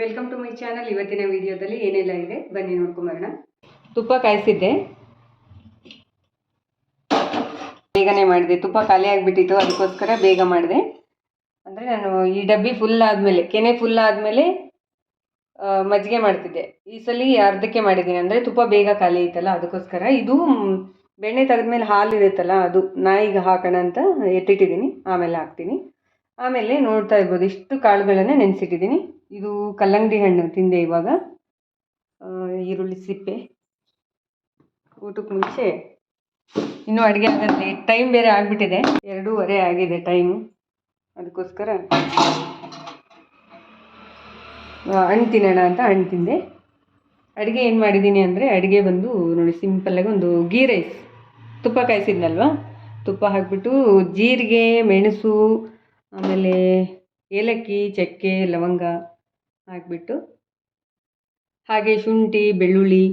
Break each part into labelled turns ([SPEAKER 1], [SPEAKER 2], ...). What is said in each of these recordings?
[SPEAKER 1] Welcome to my channel ಇವತ್ತಿನ ವಿಡಿಯೋದಲ್ಲಿ ಏನೆಲ್ಲ ಇದೆ? ಬನ್ನಿ ನೋಡ್ಕೊಂಬರೋಣ. ತುಪ್ಪ ಕಾಯಿಸಿದ್ದೆ. ಬೇಗನೆ ಮಾಡಿದೆ. ತುಪ್ಪ ಖಾಲಿ ಆಗಿಬಿಟ್ಟಿತ್ತು. ಅದಕ್ಕೋಸ್ಕರ ಬೇಗ ಮಾಡಿದೆ. ಅಂದರೆ ನಾನು ಈ ಡಬ್ಬಿ ಫುಲ್ ಆದಮೇಲೆ, ಕೆನೆ ಫುಲ್ ಆದಮೇಲೆ ಮಜ್ಜಿಗೆ ಮಾಡ್ತಿದ್ದೆ. ಈ ಸಲ ಅರ್ಧಕ್ಕೆ ಮಾಡಿದ್ದೀನಿ. ಅಂದರೆ ತುಪ್ಪ ಬೇಗ ಖಾಲಿ ಐತಲ್ಲ, ಅದಕ್ಕೋಸ್ಕರ. ಇದು ಬೆಣ್ಣೆ ತೆಗೆದ್ಮೇಲೆ ಹಾಲು ಇರುತ್ತಲ್ಲ, ಅದು ನಾಯಿಗೆ ಹಾಕೋಣ ಅಂತ ಎತ್ತಿಟ್ಟಿದ್ದೀನಿ. ಆಮೇಲೆ ಹಾಕ್ತೀನಿ. ಆಮೇಲೆ ನೋಡ್ತಾ ಇರ್ಬೋದು. ಇಷ್ಟು ಕಾಳುಗಳನ್ನು ನೆನೆಸಿಟ್ಟಿದ್ದೀನಿ. ಇದು ಕಲ್ಲಂಗಡಿ ಹಣ್ಣು ತಿಂದೆ ಇವಾಗ. ಈರುಳ್ಳಿ ಸಿಪ್ಪೆ. ಊಟಕ್ಕೆ ಮುಂಚೆ ಇನ್ನೂ ಅಡುಗೆ ಆಗುತ್ತೆ ಟೈಮ್ ಬೇರೆ ಆಗಿಬಿಟ್ಟಿದೆ. ಎರಡೂವರೆ ಆಗಿದೆ ಟೈಮು. ಅದಕ್ಕೋಸ್ಕರ ಹಣ್ಣು ತಿನ್ನೋಣ ಅಂತ ಹಣ್ಣು ತಿಂದೆ. ಅಡುಗೆ ಏನು ಮಾಡಿದ್ದೀನಿ ಅಂದರೆ ಅಡುಗೆ ಬಂದು ನೋಡಿ ಸಿಂಪಲ್ಲಾಗಿ ಒಂದು ಗೀ ರೈಸ್. ತುಪ್ಪ ಕಾಯಿಸಿದ್ನಲ್ವ? ತುಪ್ಪ ಹಾಕಿಬಿಟ್ಟು ಜೀರಿಗೆ, ಮೆಣಸು, ಆಮೇಲೆ ಏಲಕ್ಕಿ, ಚಕ್ಕೆ, ಲವಂಗ ಹಾಕಿಬಿಟ್ಟು ಹಾಗೆ ಶುಂಠಿ, ಬೆಳ್ಳುಳ್ಳಿ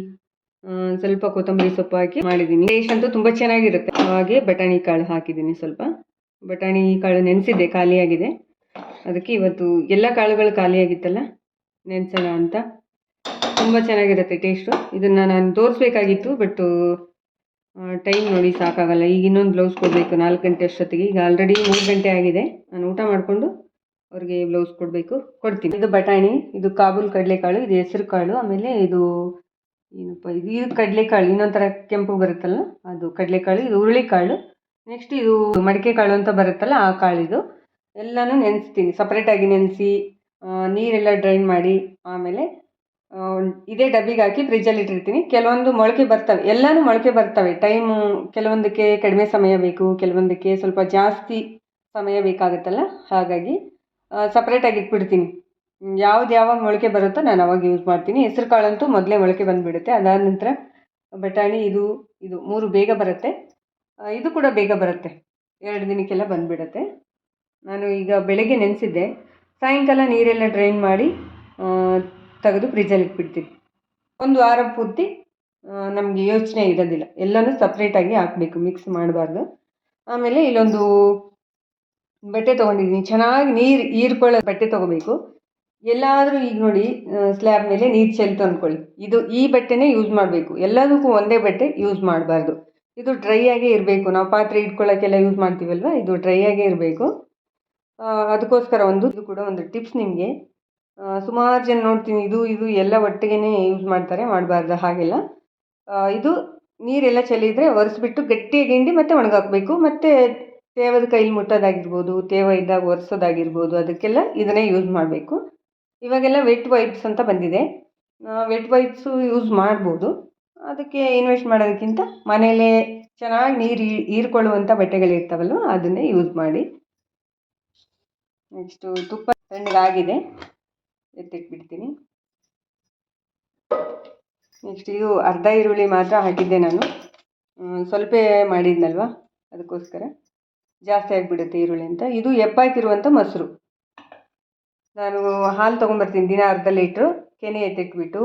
[SPEAKER 1] ಸ್ವಲ್ಪ ಕೊತ್ತಂಬರಿ ಸೊಪ್ಪು ಹಾಕಿ ಮಾಡಿದ್ದೀನಿ. ಟೇಸ್ಟ್ ಅಂತೂ ತುಂಬ ಚೆನ್ನಾಗಿರುತ್ತೆ. ಹಾಗೆ ಬಟಾಣಿ ಕಾಳು ಹಾಕಿದ್ದೀನಿ ಸ್ವಲ್ಪ. ಬಟಾಣಿ ಕಾಳು ನೆನೆಸಿದ್ದೆ, ಖಾಲಿಯಾಗಿದೆ. ಅದಕ್ಕೆ ಇವತ್ತು ಎಲ್ಲ ಕಾಳುಗಳು ಖಾಲಿಯಾಗಿತ್ತಲ್ಲ, ನೆನೆಸೋಣ ಅಂತ. ತುಂಬ ಚೆನ್ನಾಗಿರುತ್ತೆ ಟೇಸ್ಟು ಇದನ್ನು ನಾನು ತೋರಿಸ್ಬೇಕಾಗಿತ್ತು ಬಟ್ಟು ಟೈಮ್ ನೋಡಿ ಸಾಕಾಗಲ್ಲ. ಈಗ ಇನ್ನೊಂದು ಬ್ಲೌಸ್ ಕೊಡಬೇಕು, ನಾಲ್ಕು ಗಂಟೆ ಅಷ್ಟೊತ್ತಿಗೆ. ಈಗ ಆಲ್ರೆಡಿ ಮೂರು ಗಂಟೆ ಆಗಿದೆ. ನಾನು ಊಟ ಮಾಡಿಕೊಂಡು ಅವ್ರಿಗೆ ಬ್ಲೌಸ್ ಕೊಡಬೇಕು. ಕೊಡ್ತೀನಿ. ಇದು ಬಟಾಣಿ, ಇದು ಕಾಬೂಲ್ ಕಡಲೆಕಾಳು, ಇದು ಹೆಸರು ಕಾಳು ಆಮೇಲೆ ಇದು ಏನಪ್ಪ, ಇದು ಇದು ಕಡಲೆಕಾಳು, ಇನ್ನೊಂಥರ ಕೆಂಪು ಬರುತ್ತಲ್ಲ, ಅದು ಕಡಲೆಕಾಳು, ಇದು ಹುರುಳಿಕಾಳು. ನೆಕ್ಸ್ಟ್ ಇದು ಮಡಿಕೆ ಕಾಳು ಅಂತ ಬರುತ್ತಲ್ಲ, ಆ ಕಾಳಿದು ಎಲ್ಲನೂ ನೆನೆಸ್ತೀನಿ ಸಪ್ರೇಟಾಗಿ ನೆನೆಸಿ ನೀರೆಲ್ಲ ಡ್ರೈನ್ ಮಾಡಿ, ಆಮೇಲೆ ಇದೇ ಡಬ್ಬಿಗೆ ಹಾಕಿ ಫ್ರಿಜ್ಜಲ್ಲಿ ಇಟ್ಟಿರ್ತೀನಿ. ಕೆಲವೊಂದು ಮೊಳಕೆ ಬರ್ತವೆ, ಎಲ್ಲನೂ ಮೊಳಕೆ ಬರ್ತವೆ. ಟೈಮು ಕೆಲವೊಂದಕ್ಕೆ ಕಡಿಮೆ ಸಮಯ ಬೇಕು, ಕೆಲವೊಂದಕ್ಕೆ ಸ್ವಲ್ಪ ಜಾಸ್ತಿ ಸಮಯ ಬೇಕಾಗುತ್ತಲ್ಲ, ಹಾಗಾಗಿ ಸಪ್ರೇಟಾಗಿ ಇಟ್ಬಿಡ್ತೀನಿ. ಯಾವ್ದು ಯಾವಾಗ ಮೊಳಕೆ ಬರುತ್ತೋ ನಾನು ಅವಾಗ ಯೂಸ್ ಮಾಡ್ತೀನಿ. ಹೆಸರು ಕಾಳಂತೂ ಮೊದಲೇ ಮೊಳಕೆ ಬಂದುಬಿಡುತ್ತೆ. ಅದಾದ ನಂತರ ಬಟಾಣಿ ಇದು ಇದು ಮೂರು ಬೇಗ ಬರುತ್ತೆ. ಇದು ಕೂಡ ಬೇಗ ಬರುತ್ತೆ. ಎರಡು ದಿನಕ್ಕೆಲ್ಲ ಬಂದುಬಿಡುತ್ತೆ. ನಾನು ಈಗ ಬೆಳಗ್ಗೆ ನೆನೆಸಿದ್ದೆ. ಸಾಯಂಕಾಲ ನೀರೆಲ್ಲ ಡ್ರೈನ್ ಮಾಡಿ ತೆಗೆದು ಫ್ರಿಜ್ಜಲ್ಲಿ ಇಟ್ಬಿಡ್ತೀನಿ. ಒಂದು ವಾರ ಪೂರ್ತಿ ನಮಗೆ ಯೋಚನೆ ಇರೋದಿಲ್ಲ. ಎಲ್ಲನೂ ಸಪ್ರೇಟಾಗಿ ಹಾಕಬೇಕು ಮಿಕ್ಸ್ ಮಾಡಬಾರ್ದು. ಆಮೇಲೆ ಇಲ್ಲೊಂದು ಬಟ್ಟೆ ತೊಗೊಂಡಿದ್ದೀನಿ ಚೆನ್ನಾಗಿ ನೀರು ಹೀರ್ಕೊಳ್ಳೋ ಬಟ್ಟೆ ತೊಗೋಬೇಕು. ಎಲ್ಲಾದರೂ ಈಗ ನೋಡಿ ಸ್ಲ್ಯಾಬ್ ಮೇಲೆ ನೀರು ಚೆಲ್ತು ಅಂದ್ಕೊಳ್ಳಿ ಇದು ಈ ಬಟ್ಟೆನೇ ಯೂಸ್ ಮಾಡಬೇಕು. ಎಲ್ಲದಕ್ಕೂ ಒಂದೇ ಬಟ್ಟೆ ಯೂಸ್ ಮಾಡಬಾರ್ದು. ಇದು ಡ್ರೈ ಆಗೇ ಇರಬೇಕು. ನಾವು ಪಾತ್ರೆ ಇಟ್ಕೊಳ್ಳೋಕ್ಕೆಲ್ಲ ಯೂಸ್ ಮಾಡ್ತೀವಲ್ವ? ಇದು ಡ್ರೈ ಆಗೇ ಇರಬೇಕು. ಅದಕ್ಕೋಸ್ಕರ ಒಂದು, ಇದು ಕೂಡ ಒಂದು ಟಿಪ್ಸ್ ನಿಮಗೆ. ಸುಮಾರು ಜನ ನೋಡ್ತೀನಿ, ಇದು ಇದು ಎಲ್ಲ ಒಟ್ಟಿಗೆ ಯೂಸ್ ಮಾಡ್ತಾರೆ, ಮಾಡಬಾರ್ದು ಹಾಗೆಲ್ಲ. ಇದು ನೀರೆಲ್ಲ ಚೆಲ್ಲಿದರೆ ಒರೆಸ್ಬಿಟ್ಟು ಗಟ್ಟಿಯಾಗಿ ಹಿಂಡಿ ಮತ್ತೆ ಒಣಗಾಕಬೇಕು. ಮತ್ತು ತೇವದ ಕೈಲಿ ಮುಟ್ಟೋದಾಗಿರ್ಬೋದು, ತೇವ ಇದ್ದಾಗ ಒರೆಸೋದಾಗಿರ್ಬೋದು, ಅದಕ್ಕೆಲ್ಲ ಇದನ್ನೇ ಯೂಸ್ ಮಾಡಬೇಕು. ಇವಾಗೆಲ್ಲ ವೆಟ್ ವೈಪ್ಸ್ ಅಂತ ಬಂದಿದೆ. ವೆಟ್ ವೈಪ್ಸು ಯೂಸ್ ಮಾಡ್ಬೋದು. ಅದಕ್ಕೆ ಇನ್ವೆಸ್ಟ್ ಮಾಡೋದಕ್ಕಿಂತ ಮನೆಯಲ್ಲೇ ಚೆನ್ನಾಗಿ ನೀರು ಹೀರ್ಕೊಳ್ಳುವಂಥ ಬಟ್ಟೆಗಳಿರ್ತಾವಲ್ವ ಅದನ್ನೇ ಯೂಸ್ ಮಾಡಿ. ನೆಕ್ಸ್ಟು ತುಪ್ಪ ತಣ್ಣಗಾಗಿದೆ. ಎತ್ತಿಟ್ಬಿಡ್ತೀನಿ. ನೆಕ್ಸ್ಟ್ ಇದು ಅರ್ಧ ಈರುಳ್ಳಿ ಮಾತ್ರ ಹಾಕಿದ್ದೆ ನಾನು. ಸ್ವಲ್ಪ ಮಾಡಿದ್ನಲ್ವ, ಅದಕ್ಕೋಸ್ಕರ. ಜಾಸ್ತಿ ಆಗಿಬಿಡುತ್ತೆ ಈರುಳ್ಳಿ ಅಂತ. ಇದು ಎಪ್ಪಾಕಿರುವಂಥ ಮೊಸರು. ನಾನು ಹಾಲು ತೊಗೊಂಬರ್ತೀನಿ, ದಿನ ಅರ್ಧ ಲೀಟ್ರು. ಕೆನೆ ಎತ್ತಿಟ್ಬಿಟ್ಟು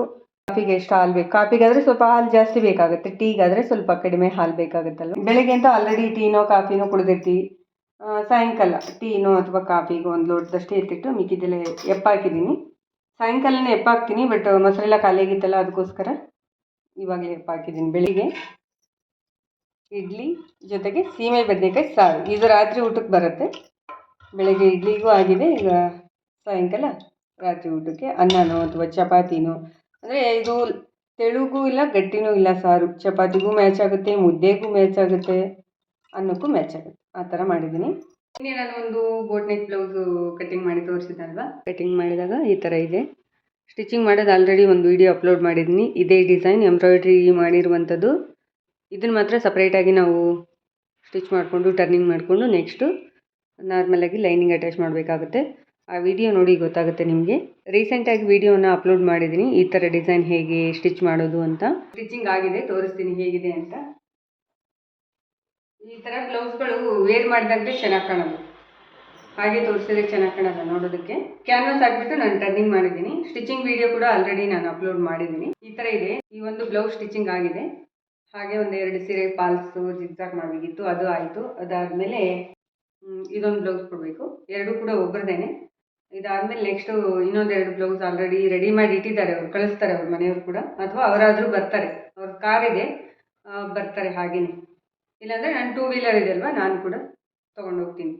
[SPEAKER 1] ಕಾಫಿಗೆ ಎಷ್ಟು ಹಾಲು ಬೇಕು, ಕಾಫಿಗಾದರೆ ಸ್ವಲ್ಪ ಹಾಲು ಜಾಸ್ತಿ ಬೇಕಾಗುತ್ತೆ. ಟೀಗಾದರೆ ಸ್ವಲ್ಪ ಕಡಿಮೆ ಹಾಲು ಬೇಕಾಗುತ್ತಲ್ಲ. ಬೆಳಗ್ಗೆ ಅಂತ ಆಲ್ರೆಡಿ ಟೀನೋ, ಕಾಫಿನೋ ಕುಡಿದಿರ್ತೀವಿ ಸಾಯಂಕಾಲ ಟೀನೋ ಅಥವಾ ಕಾಫಿಗೋ ಒಂದು ಲೋಟದಷ್ಟು ಎತ್ತಿಟ್ಟು ಮಿಕ್ಕಿದ್ದೆಲ್ಲ ಎಪ್ಪಾಕಿದ್ದೀನಿ ಸಾಯಂಕಾಲನೇ ಎಪ್ಪಾಕ್ತೀನಿ ಬಟ್ ಮೊಸರೆಲ್ಲ ಖಾಲಿ ಆಗಿತ್ತಲ್ಲ ಅದಕ್ಕೋಸ್ಕರ ಇವಾಗಲೇ ಎಪ್ಪಾಕಿದ್ದೀನಿ ಬೆಳಿಗ್ಗೆ. ಇಡ್ಲಿ ಜೊತೆಗೆ ಸೀಮೆ ಬದನೆಕಾಯಿ ಸಾರು. ಇದು ರಾತ್ರಿ ಊಟಕ್ಕೆ ಬರುತ್ತೆ. ಬೆಳಗ್ಗೆ ಇಡ್ಲಿಗೂ ಆಗಿದೆ. ಈಗ ಸಾಯಂಕಾಲ ರಾತ್ರಿ ಊಟಕ್ಕೆ ಅನ್ನನೋ ಅಥವಾ ಚಪಾತಿನೋ. ಅಂದರೆ ಇದು ತೆಳುಗೂ ಇಲ್ಲ, ಗಟ್ಟಿನೂ ಇಲ್ಲ ಸಾರು. ಚಪಾತಿಗೂ ಮ್ಯಾಚ್ ಆಗುತ್ತೆ, ಮುದ್ದೆಗೂ ಮ್ಯಾಚ್ ಆಗುತ್ತೆ, ಅನ್ನಕ್ಕೂ ಮ್ಯಾಚ್ ಆಗುತ್ತೆ. ಆ ಥರ ಮಾಡಿದ್ದೀನಿ. ಇನ್ನೇ ನಾನು ಒಂದು ಬೋಟ್ ನೆಕ್ ಬ್ಲೌಸು ಕಟಿಂಗ್ ಮಾಡಿ ತೋರಿಸಿದ್ದಲ್ವಾ? ಕಟಿಂಗ್ ಮಾಡಿದಾಗ ಈ ಥರ ಇದೆ. ಸ್ಟಿಚಿಂಗ್ ಮಾಡೋದು ಆಲ್ರೆಡಿ ಒಂದು ವಿಡಿಯೋ ಅಪ್ಲೋಡ್ ಮಾಡಿದ್ದೀನಿ. ಇದೇ ಡಿಸೈನ್ ಎಂಬ್ರಾಯ್ಡ್ರಿ ಮಾಡಿರುವಂಥದ್ದು. ಇದನ್ನು ಮಾತ್ರ ಸಪ್ರೇಟಾಗಿ ನಾವು ಸ್ಟಿಚ್ ಮಾಡಿಕೊಂಡು ಟರ್ನಿಂಗ್ ಮಾಡಿಕೊಂಡು ನೆಕ್ಸ್ಟು ನಾರ್ಮಲಾಗಿ ಲೈನಿಂಗ್ ಅಟ್ಯಾಚ್ ಮಾಡಬೇಕಾಗುತ್ತೆ. ಆ ವಿಡಿಯೋ ನೋಡಿ ಗೊತ್ತಾಗುತ್ತೆ ನಿಮಗೆ. ರೀಸೆಂಟಾಗಿ ವಿಡಿಯೋನ ಅಪ್ಲೋಡ್ ಮಾಡಿದ್ದೀನಿ ಈ ಥರ ಡಿಸೈನ್ ಹೇಗೆ ಸ್ಟಿಚ್ ಮಾಡೋದು ಅಂತ. ಸ್ಟಿಚಿಂಗ್ ಆಗಿದೆ, ತೋರಿಸ್ತೀನಿ ಹೇಗಿದೆ ಅಂತ. ಈ ಥರ ಬ್ಲೌಸ್ಗಳು ವೇರ್ ಮಾಡಿದಾಗಲೇ ಚೆನ್ನಾಗಿ ಕಾಣೋದು. ಹಾಗೆ ತೋರಿಸಿದ್ರೆ ಚೆನ್ನಾಗಿ ಕಾಣಲ್ಲ ನೋಡೋದಕ್ಕೆ. ಕ್ಯಾನ್ವಾಸ್ ಹಾಕ್ಬಿಟ್ಟು ನಾನು ಟರ್ನಿಂಗ್ ಮಾಡಿದ್ದೀನಿ ಸ್ಟಿಚಿಂಗ್ ವಿಡಿಯೋ ಕೂಡ ಆಲ್ರೆಡಿ ನಾನು ಅಪ್ಲೋಡ್ ಮಾಡಿದ್ದೀನಿ ಈ ಥರ ಇದೆ. ಈ ಒಂದು ಬ್ಲೌಸ್ ಸ್ಟಿಚಿಂಗ್ ಆಗಿದೆ. ಹಾಗೆ ಒಂದೆರಡು ಸೀರೆ ಪಾಲ್ಸು ಜಿಗ್ಜಾಗ್ ಮಾಡಬೇಕಿತ್ತು ಅದು ಆಯಿತು. ಅದಾದಮೇಲೆ ಇದೊಂದು ಬ್ಲೌಸ್ ಕೊಡಬೇಕು. ಎರಡೂ ಕೂಡ ಒಬ್ಬರದೇನೆ ಇದಾದಮೇಲೆ ನೆಕ್ಸ್ಟು ಇನ್ನೊಂದೆರಡು ಬ್ಲೌಸ್ ಆಲ್ರೆಡಿ ರೆಡಿ ಮಾಡಿ ಇಟ್ಟಿದ್ದಾರೆ ಅವ್ರು ಕಳಿಸ್ತಾರೆ ಅವ್ರ ಮನೆಯವರು ಕೂಡ. ಅಥವಾ ಅವರಾದರೂ ಬರ್ತಾರೆ. ಅವ್ರ ಕಾರ್ ಇದೆ. ಆ, ಬರ್ತಾರೆ ಹಾಗೇನೆ. ಇಲ್ಲಾಂದರೆ ನಾನು ಟೂ ವೀಲರ್ ಇದೆ ಅಲ್ವಾ ನಾನು ಕೂಡ ಹೋಗ್ತೀನಿ.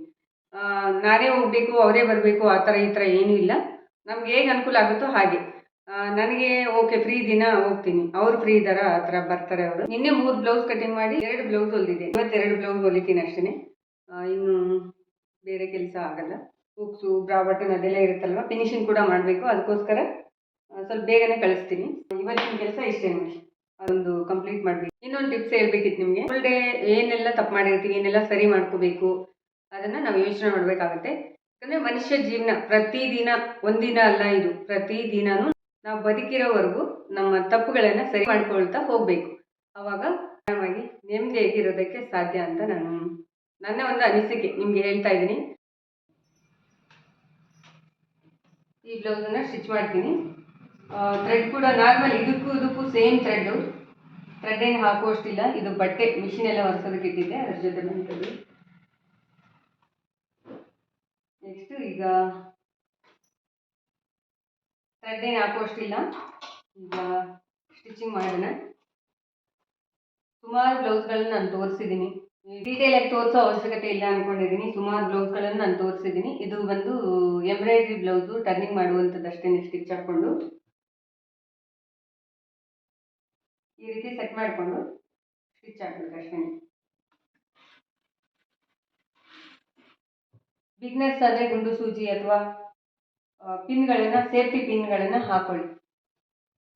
[SPEAKER 1] ನಾನೇ ಹೋಗಬೇಕು ಅವರೇ ಬರಬೇಕು ಆ ಥರ ಈ ಥರ ಏನೂ ಇಲ್ಲ. ನಮ್ಗೆ ಹೇಗೆ ಅನುಕೂಲ ಆಗುತ್ತೋ ಹಾಗೆ. ನನಗೆ ಓಕೆ ಫ್ರೀ ದಿನ ಹೋಗ್ತೀನಿ. ಅವ್ರು ಫ್ರೀ ಇದಾರ ಆ ಥರ ಬರ್ತಾರೆ ಅವರು. ನಿನ್ನೆ ಮೂರು ಬ್ಲೌಸ್ ಕಟಿಂಗ್ ಮಾಡಿ, ಎರಡು ಬ್ಲೌಸ್ ಹೊಲಿದೆ ಇವತ್ತೆರಡು ಬ್ಲೌಸ್ ಹೊಲಿತೀನಿ ಅಷ್ಟೇ ಇನ್ನು ಬೇರೆ ಕೆಲಸ ಆಗಲ್ಲ. ಬುಕ್ಸು ಬ್ರಾ ಬಟನ್ ಅದೆಲ್ಲ ಇರುತ್ತಲ್ವ? ಫಿನಿಶಿಂಗ್ ಕೂಡ ಮಾಡಬೇಕು. ಅದಕ್ಕೋಸ್ಕರ ಸ್ವಲ್ಪ ಬೇಗನೆ ಕಳಿಸ್ತೀನಿ. ಇವತ್ತಿನ ಕೆಲಸ ಇಷ್ಟೇ ನೋಡಿ. ಅದೊಂದು ಕಂಪ್ಲೀಟ್ ಮಾಡಬೇಕು. ಇನ್ನೊಂದು ಟಿಪ್ಸ್ ಹೇಳ್ಬೇಕಿತ್ತು ನಿಮಗೆ. ಫುಲ್ ಡೇ ಏನೆಲ್ಲ ತಪ್ಪು ಮಾಡಿರ್ತೀವಿ ಏನೆಲ್ಲ ಸರಿ ಮಾಡ್ಕೋಬೇಕು, ಅದನ್ನು ನಾವು ಯೋಚನೆ ಮಾಡಬೇಕಾಗುತ್ತೆ. ಯಾಕಂದರೆ ಮನುಷ್ಯ ಜೀವನ ಪ್ರತಿದಿನ, ಒಂದಿನ ಅಲ್ಲ ಇದು. ಪ್ರತಿದಿನನೂ ನಾವು ಬದುಕಿರೋವರೆಗೂ ನಮ್ಮ ತಪ್ಪುಗಳನ್ನು ಸರಿ ಮಾಡ್ಕೊಳ್ತಾ ಹೋಗಬೇಕು. ಆವಾಗ ಆರಾಮಾಗಿ ನೆಮ್ಮದಿಯಾಗಿರೋದಕ್ಕೆ ಸಾಧ್ಯ ಅಂತ ನಾನು ನನ್ನ ಒಂದು ಅನಿಸಿಕೆ ನಿಮಗೆ ಹೇಳ್ತಾ ಇದ್ದೀನಿ. ಈ ಬ್ಲೌಸನ್ನು ಸ್ಟಿಚ್ ಮಾಡ್ತೀನಿ. ಥ್ರೆಡ್ ಕೂಡ ನಾರ್ಮಲ್ ಇದಕ್ಕೂ ಇದಕ್ಕೂ ಸೇಮ್ ಥ್ರೆಡ್ಡು ಥ್ರೆಡ್ ಏನು ಹಾಕುವಷ್ಟಿಲ್ಲ ಇದು ಬಟ್ಟೆ ಮಿಷಿನ್ ಎಲ್ಲ ಒರೆಸೋದಕ್ಕೆ ಇಟ್ಟಿದ್ದೆ. ಅದ್ರ ಜೊತೆ ಬಂತದ್ದು ನೆಕ್ಸ್ಟ್ ಈಗ ಥ್ರೆಡ್ ಏನು ಹಾಕುವಷ್ಟಿಲ್ಲ ಈಗ ಸ್ಟಿಚಿಂಗ್ ಮಾಡೋಣ ಸುಮಾರು ಬ್ಲೌಸ್ಗಳನ್ನ ನಾನು ತೋರಿಸಿದ್ದೀನಿ ಡೀಟೇಲ್ ಆಗಿ ತೋರಿಸೋ ಅವಶ್ಯಕತೆ ಇಲ್ಲ ಅಂದ್ಕೊಂಡಿದ್ದೀನಿ ಸುಮಾರು ಬ್ಲೌಸ್ಗಳನ್ನು ನಾನು ತೋರಿಸಿದ್ದೀನಿ ಇದು ಬಂದು ಎಂಬ್ರಾಯ್ಡ್ರಿ ಬ್ಲೌಸು ಟರ್ನಿಂಗ್ ಮಾಡುವಂಥದ್ದು ಸ್ಟಿಚ್ ಹಾಕ್ಕೊಂಡು ಈ ರೀತಿ ಸೆಟ್ ಮಾಡಿಕೊಂಡು ಸ್ಟಿಚ್ ಹಾಕ್ಬೇಕು ಅಷ್ಟೇ. ಬಿಗ್ನರ್ಸ್ ಆದರೆ ಗುಂಡು ಸೂಜಿ ಅಥವಾ ಪಿನ್ಗಳನ್ನು, ಸೇಫ್ಟಿ ಪಿನ್ಗಳನ್ನು ಹಾಕೊಳ್ಳಿ.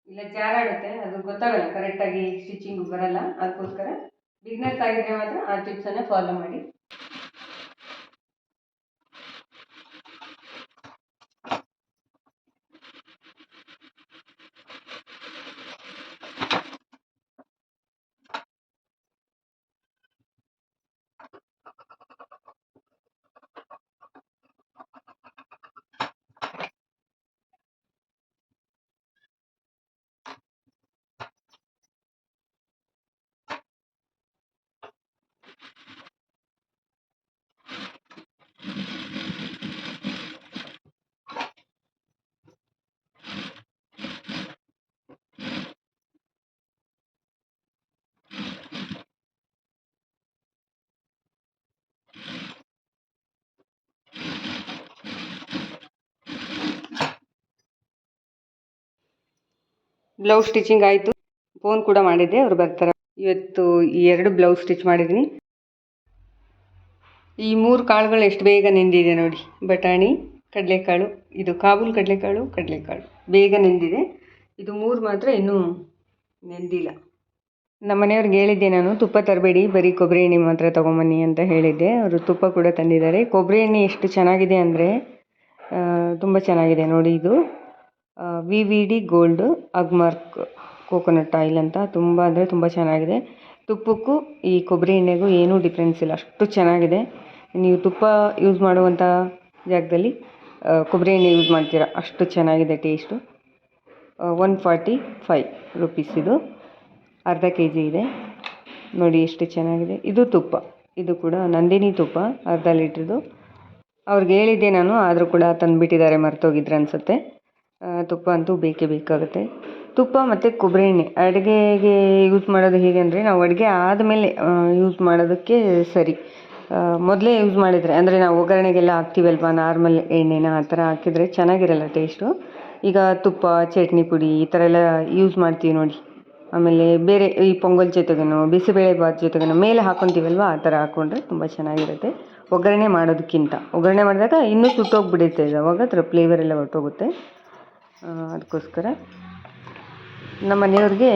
[SPEAKER 1] ಇಲ್ಲ ಜಾರಾಡುತ್ತೆ ಅದು ಗೊತ್ತಾಗಲ್ಲ ಕರೆಕ್ಟಾಗಿ ಸ್ಟಿಚಿಂಗ್ ಬರಲ್ಲ, ಅದಕ್ಕೋಸ್ಕರ ಬಿಗ್ನರ್ಸ್ ಆಗಿದ್ರೆ ಮಾತ್ರ ಆ ಟಿಪ್ಸನ್ನು ಫಾಲೋ ಮಾಡಿ. ಬ್ಲೌಸ್ ಸ್ಟಿಚಿಂಗ್ ಆಯಿತು. ಫೋನ್ ಕೂಡ ಮಾಡಿದ್ದೆ, ಅವ್ರು ಬರ್ತಾರೆ. ಇವತ್ತು ಈ ಎರಡು ಬ್ಲೌಸ್ ಸ್ಟಿಚ್ ಮಾಡಿದ್ದೀನಿ. ಈ ಮೂರು ಕಾಳುಗಳು ಎಷ್ಟು ಬೇಗ ನೆಂದಿದೆ ನೋಡಿ. ಬಟಾಣಿ, ಕಡಲೆಕಾಳು, ಇದು ಕಾಬೂಲ್ ಕಡಲೆಕಾಳು ಕಡಲೆಕಾಳು. ಬೇಗ ನೆಂದಿದೆ. ಇದು ಮೂರು ಮಾತ್ರ ಇನ್ನೂ ನೆಂದಿಲ್ಲ. ನಮ್ಮ ಮನೆಯವ್ರಿಗೆ ಹೇಳಿದ್ದೆ ನಾನು, ತುಪ್ಪ ತರಬೇಡಿ, ಬರೀ ಕೊಬ್ಬರಿ ಎಣ್ಣೆ ಮಾತ್ರ ತೊಗೊಂಬನ್ನಿ ಅಂತ ಹೇಳಿದ್ದೆ. ಅವರು ತುಪ್ಪ ಕೂಡ ತಂದಿದ್ದಾರೆ. ಕೊಬ್ಬರಿ ಎಣ್ಣೆ ಎಷ್ಟು ಚೆನ್ನಾಗಿದೆ ಅಂದರೆ ತುಂಬ ಚೆನ್ನಾಗಿದೆ ನೋಡಿ ಇದು. V V D gold Agmark coconut oil ಅಂತ ತುಂಬ ಅಂದರೆ ತುಂಬ ಚೆನ್ನಾಗಿದೆ. ತುಪ್ಪಕ್ಕೂ ಈ ಕೊಬ್ಬರಿ ಎಣ್ಣೆಗೂ ಏನೂ ಡಿಫ್ರೆನ್ಸ್ ಇಲ್ಲ. ಅಷ್ಟು ಚೆನ್ನಾಗಿದೆ. ನೀವು ತುಪ್ಪ ಯೂಸ್ ಮಾಡುವಂಥ ಜಾಗದಲ್ಲಿ ಕೊಬ್ಬರಿ ಎಣ್ಣೆ ಯೂಸ್ ಮಾಡ್ತೀರಾ, ಅಷ್ಟು ಚೆನ್ನಾಗಿದೆ taste one forty five rupees ಇದು. ಅರ್ಧ ಕೆ ಜಿ ಇದೆ. ನೋಡಿ ಎಷ್ಟು ಚೆನ್ನಾಗಿದೆ. ಇದು ತುಪ್ಪ. ಇದು ಕೂಡ ನಂದಿನಿ ತುಪ್ಪ, ಅರ್ಧ ಲೀಟ್ರದು ಅವ್ರಿಗೆ ಹೇಳಿದ್ದೆ ನಾನು, ಆದರೂ ಕೂಡ ತಂದುಬಿಟ್ಟಿದ್ದಾರೆ, ಮರ್ತೋಗಿದ್ರು ಅನಿಸುತ್ತೆ. ತುಪ್ಪ ಅಂತೂ ಬೇಕೇ ಬೇಕಾಗುತ್ತೆ. ತುಪ್ಪ ಮತ್ತು ಕೊಬ್ಬರಿ ಎಣ್ಣೆ. ಅಡುಗೆಗೆ ಯೂಸ್ ಮಾಡೋದು ಹೇಗೆ ಅಂದರೆ ನಾವು ಅಡುಗೆ ಆದಮೇಲೆ ಯೂಸ್ ಮಾಡೋದಕ್ಕೆ ಸರಿ. ಮೊದಲೇ ಯೂಸ್ ಮಾಡಿದರೆ, ಅಂದರೆ ನಾವು ಒಗ್ಗರಣೆಗೆಲ್ಲ ಹಾಕ್ತೀವಲ್ವ ನಾರ್ಮಲ್ ಎಣ್ಣೆನ ಆ ಥರ ಹಾಕಿದರೆ ಚೆನ್ನಾಗಿರಲ್ಲ ಟೇಸ್ಟು ಈಗ ತುಪ್ಪ, ಚಟ್ನಿ ಪುಡಿ ಈ ಥರ ಎಲ್ಲ ಯೂಸ್ ಮಾಡ್ತೀವಿ ನೋಡಿ. ಆಮೇಲೆ ಬೇರೆ ಈ ಪೊಂಗಲ್ ಜೊತೆಗೇನೋ, ಬಿಸಿಬೇಳೆ ಬಾತ್ ಜೊತೆಗೇನೋ ಮೇಲೆ ಹಾಕೊತೀವಲ್ವ, ಆ ಥರ ಹಾಕ್ಕೊಂಡ್ರೆ ತುಂಬ ಚೆನ್ನಾಗಿರುತ್ತೆ. ಒಗ್ಗರಣೆ ಮಾಡೋದಕ್ಕಿಂತ. ಒಗ್ಗರಣೆ ಮಾಡಿದಾಗ ಇನ್ನೂ ಸುಟ್ಟೋಗ್ಬಿಡುತ್ತೆ ಅವಾಗ ಅದರ ಫ್ಲೇವರ್ ಎಲ್ಲ ಹೊರ್ಟೋಗುತ್ತೆ. ಅದಕ್ಕೋಸ್ಕರ ನಮ್ಮ ಮನೆಯವ್ರಿಗೆ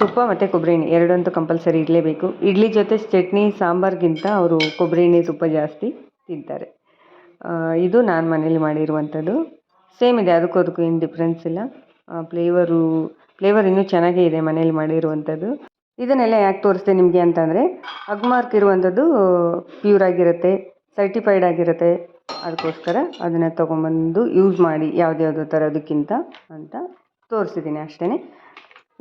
[SPEAKER 1] ತುಪ್ಪ ಮತ್ತು ಕೊಬ್ಬರಿ ಎಣ್ಣೆ ಎರಡಂತೂ ಕಂಪಲ್ಸರಿ ಇರಲೇಬೇಕು ಇಡ್ಲಿ ಜೊತೆ ಚಟ್ನಿ, ಸಾಂಬಾರ್ಗಿಂತ ಅವರು ಕೊಬ್ಬರಿ ಎಣ್ಣೆ ತುಪ್ಪ ಜಾಸ್ತಿ ತಿಂತಾರೆ. ಇದು ನಾನು ಮನೇಲಿ ಮಾಡಿರುವಂಥದ್ದು. ಸೇಮ್ ಇದೆ, ಅದಕ್ಕೂ ಅದಕ್ಕೂ ಏನು ಡಿಫ್ರೆನ್ಸ್ ಇಲ್ಲ. ಫ್ಲೇವರು ಫ್ಲೇವರ್ ಇನ್ನೂ ಚೆನ್ನಾಗೇ ಇದೆ ಮನೇಲಿ ಮಾಡಿರುವಂಥದ್ದು. ಇದನ್ನೆಲ್ಲ ಯಾಕೆ ತೋರಿಸ್ತೆ ನಿಮಗೆ ಅಂತಂದರೆ ಅಗ್ಮಾರ್ಕ್ ಇರುವಂಥದ್ದು ಪ್ಯೂರ್ ಆಗಿರುತ್ತೆ ಸರ್ಟಿಫೈಡ್ ಆಗಿರುತ್ತೆ. ಅದಕ್ಕೋಸ್ಕರ ಅದನ್ನು ತೊಗೊಂಬಂದು ಯೂಸ್ ಮಾಡಿ ಯಾವುದ್ಯಾವುದೋ ಥರದಕ್ಕಿಂತ ಅಂತ ತೋರಿಸಿದ್ದೀನಿ ಅಷ್ಟೇ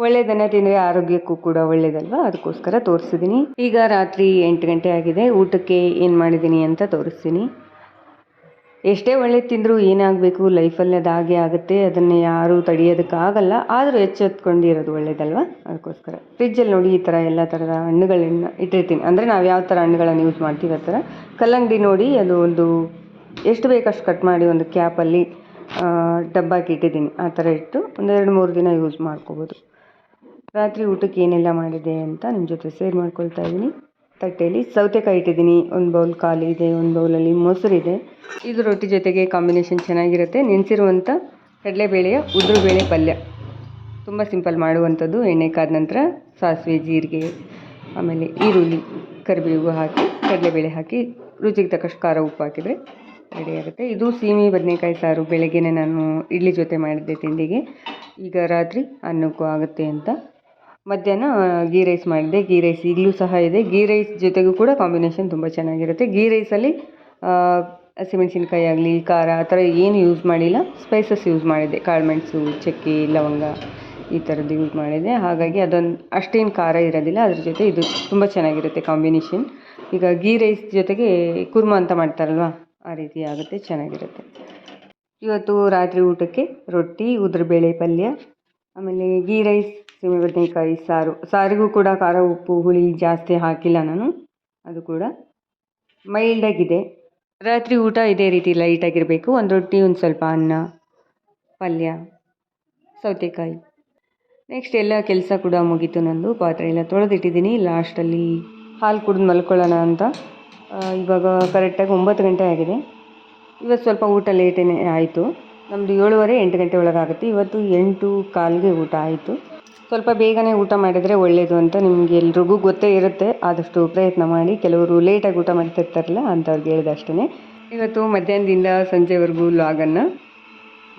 [SPEAKER 1] ಒಳ್ಳೆಯದನ್ನು ತಿಂದರೆ ಆರೋಗ್ಯಕ್ಕೂ ಕೂಡ ಒಳ್ಳೆಯದಲ್ವ ಅದಕ್ಕೋಸ್ಕರ ತೋರಿಸಿದ್ದೀನಿ ಈಗ ರಾತ್ರಿ ಎಂಟು ಗಂಟೆ ಆಗಿದೆ. ಊಟಕ್ಕೆ ಏನು ಮಾಡಿದ್ದೀನಿ ಅಂತ ತೋರಿಸ್ತೀನಿ. ಎಷ್ಟೇ ಒಳ್ಳೆ ತಿಂದರೂ ಏನಾಗಬೇಕು? ಲೈಫಲ್ಲಿ ಅದಾಗೆ ಆಗುತ್ತೆ. ಅದನ್ನು ಯಾರೂ ತಡೆಯೋದಕ್ಕಾಗಲ್ಲ ಆದರೂ ಎಚ್ಚೆತ್ಕೊಂಡಿರೋದು ಒಳ್ಳೇದಲ್ವಾ? ಅದಕ್ಕೋಸ್ಕರ. ಫ್ರಿಜ್ಜಲ್ಲಿ ನೋಡಿ ಈ ಥರ ಎಲ್ಲ ಥರದ ಹಣ್ಣುಗಳನ್ನು ಇಟ್ಟಿರ್ತೀನಿ. ಅಂದರೆ ನಾವು ಯಾವ ಥರ ಹಣ್ಣುಗಳನ್ನು ಯೂಸ್ ಮಾಡ್ತೀವಿ ಆ ಥರ ಕಲ್ಲಂಗಡಿ ನೋಡಿ ಅದು ಒಂದು ಎಷ್ಟು ಬೇಕಷ್ಟು ಕಟ್ ಮಾಡಿ ಒಂದು ಕ್ಯಾಪಲ್ಲಿ ಡಬ್ಬಾಕಿ ಇಟ್ಟಿದ್ದೀನಿ. ಆ ಥರ ಇಟ್ಟು ಒಂದು ಎರಡು ಮೂರು ದಿನ ಯೂಸ್ ಮಾಡ್ಕೋಬೋದು. ರಾತ್ರಿ ಊಟಕ್ಕೆ ಏನೆಲ್ಲ ಮಾಡಿದೆ ಅಂತ ನಿಮ್ಮ ಜೊತೆ ಶೇರ್ ಮಾಡ್ಕೊಳ್ತಾ ಇದ್ದೀನಿ. ತಟ್ಟೆಯಲ್ಲಿ ಸೌತೆಕಾಯಿ ಇಟ್ಟಿದ್ದೀನಿ. ಒಂದು ಬೌಲ್ ಖಾಲಿ ಇದೆ, ಒಂದು ಬೌಲಲ್ಲಿ ಮೊಸರಿದೆ ಇದು. ರೊಟ್ಟಿ ಜೊತೆಗೆ ಕಾಂಬಿನೇಷನ್ ಚೆನ್ನಾಗಿರುತ್ತೆ. ನೆನೆಸಿರುವಂಥ ಕಡಲೆಬೇಳೆಯ ಉದುರುಬೇಳೆ ಪಲ್ಯ. ತುಂಬ ಸಿಂಪಲ್ ಮಾಡುವಂಥದ್ದು. ಎಣ್ಣೆ ಕಾದ ನಂತರ ಸಾಸಿವೆ, ಜೀರಿಗೆ, ಆಮೇಲೆ ಈರುಳ್ಳಿ, ಕರಿಬೇವು ಹಾಕಿ, ಕಡಲೆಬೇಳೆ ಹಾಕಿ, ರುಚಿಗೆ ತಕ್ಕಷ್ಟು ಖಾರ ಉಪ್ಪು ಹಾಕಿದರೆ ರೆಡಿ ಆಗುತ್ತೆ. ಇದು ಸೀಮಿ ಬದನೆಕಾಯಿ ಸಾರು. ಬೆಳಗ್ಗೆನೇ ನಾನು ಇಡ್ಲಿ ಜೊತೆ ಮಾಡಿದ್ದೆ ತಿಂಡಿಗೆ. ಈಗ ರಾತ್ರಿ ಅನ್ನಕ್ಕೂ ಆಗುತ್ತೆ ಅಂತ. ಮಧ್ಯಾಹ್ನ ಗೀ ರೈಸ್ ಮಾಡಿದೆ ಗೀ ರೈಸ್ ಈಗಲೂ ಸಹ ಇದೆ. ಗೀ ರೈಸ್ ಜೊತೆಗೂ ಕೂಡ ಕಾಂಬಿನೇಷನ್ ತುಂಬ ಚೆನ್ನಾಗಿರುತ್ತೆ. ಗೀ ರೈಸಲ್ಲಿ ಹಸಿಮೆಣಸಿನ್ಕಾಯಿ ಆಗಲಿ, ಖಾರ, ಆ ಥರ ಏನು ಯೂಸ್ ಮಾಡಿಲ್ಲ. ಸ್ಪೈಸಸ್ ಯೂಸ್ ಮಾಡಿದೆ ಕಾಳುಮೆಣಸು ಚಕ್ಕೆ, ಲವಂಗ ಈ ಥರದ್ದು ಯೂಸ್ ಮಾಡಿದೆ ಹಾಗಾಗಿ ಅದೊಂದು, ಅಷ್ಟೇನು ಖಾರ ಇರೋದಿಲ್ಲ. ಅದ್ರ ಜೊತೆ ಇದು ತುಂಬ ಚೆನ್ನಾಗಿರುತ್ತೆ ಕಾಂಬಿನೇಷನ್. ಈಗ ಗೀ ರೈಸ್ ಜೊತೆಗೆ ಕುರ್ಮ ಅಂತ ಮಾಡ್ತಾರಲ್ವ? ಆ ರೀತಿ ಆಗುತ್ತೆ, ಚೆನ್ನಾಗಿರುತ್ತೆ. ಇವತ್ತು ರಾತ್ರಿ ಊಟಕ್ಕೆ ರೊಟ್ಟಿ, ಉದ್ರಬೇಳೆ ಪಲ್ಯ, ಆಮೇಲೆ ಗೀ ರೈಸ್ ಸೀಮೆ ಬದನೆಕಾಯಿ ಸಾರು. ಸಾರಿಗೂ ಕೂಡ ಖಾರ, ಉಪ್ಪು, ಹುಳಿ ಜಾಸ್ತಿ ಹಾಕಿಲ್ಲ ನಾನು. ಅದು ಕೂಡ ಮೈಲ್ಡಾಗಿದೆ. ರಾತ್ರಿ ಊಟ ಇದೇ ರೀತಿ ಲೈಟಾಗಿರಬೇಕು ಒಂದು ರೊಟ್ಟಿ, ಒಂದು ಸ್ವಲ್ಪ ಅನ್ನ, ಪಲ್ಯ, ಸೌತೆಕಾಯಿ. ನೆಕ್ಸ್ಟ್ ಎಲ್ಲ ಕೆಲಸ ಕೂಡ ಮುಗೀತು ನಂದು. ಪಾತ್ರೆ ಎಲ್ಲ ತೊಳೆದಿಟ್ಟಿದ್ದೀನಿ. ಲಾಸ್ಟಲ್ಲಿ ಹಾಲು ಕುಡಿದು ಮಲ್ಕೊಳ್ಳೋಣ ಅಂತ. ಇವಾಗ ಕರೆಕ್ಟಾಗಿ ಒಂಬತ್ತು ಗಂಟೆ ಆಗಿದೆ. ಇವತ್ತು ಸ್ವಲ್ಪ ಊಟ ಲೇಟೇ ಆಯಿತು. ನಮ್ಮದು ಏಳುವರೆ ಎಂಟು ಗಂಟೆ ಒಳಗಾಗುತ್ತೆ. ಇವತ್ತು ಎಂಟು ಕಾಲಿಗೆ ಊಟ ಆಯಿತು. ಸ್ವಲ್ಪ ಬೇಗನೆ ಊಟ ಮಾಡಿದರೆ ಒಳ್ಳೆಯದು ಅಂತ ನಿಮಗೆ ಎಲ್ರಿಗೂ ಗೊತ್ತೇ ಇರುತ್ತೆ. ಆದಷ್ಟು ಪ್ರಯತ್ನ ಮಾಡಿ. ಕೆಲವರು ಲೇಟಾಗಿ ಊಟ ಮಾಡ್ತಿರ್ತಾರಲ್ಲ ಅಂಥವ್ರಿಗೆ ಹೇಳಿದೆ ಅಷ್ಟೇ ಇವತ್ತು ಮಧ್ಯಾಹ್ನದಿಂದ ಸಂಜೆವರೆಗೂ ವ್ಲಾಗನ್ನು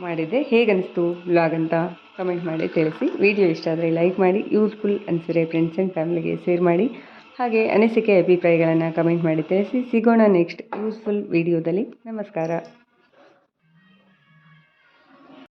[SPEAKER 1] ಮಾಡಿದ್ದೆ. ಹೇಗನ್ನಿಸ್ತು ವ್ಲಾಗ್ ಅಂತ ಕಮೆಂಟ್ ಮಾಡಿ ತಿಳಿಸಿ. ವಿಡಿಯೋ ಇಷ್ಟ ಆದರೆ ಲೈಕ್ ಮಾಡಿ. ಯೂಸ್ಫುಲ್ ಅನಿಸಿದ್ರೆ ಫ್ರೆಂಡ್ಸ್ ಆ್ಯಂಡ್ ಫ್ಯಾಮಿಲಿಗೆ ಶೇರ್ ಮಾಡಿ. ಹಾಗೆ ಅನಿಸಿಕೆ ಅಭಿಪ್ರಾಯಗಳನ್ನು ಕಮೆಂಟ್ ಮಾಡಿ ತಿಳಿಸಿ. ಸಿಗೋಣ ನೆಕ್ಸ್ಟ್ ಯೂಸ್ಫುಲ್ ವಿಡಿಯೋದಲ್ಲಿ ನಮಸ್ಕಾರ.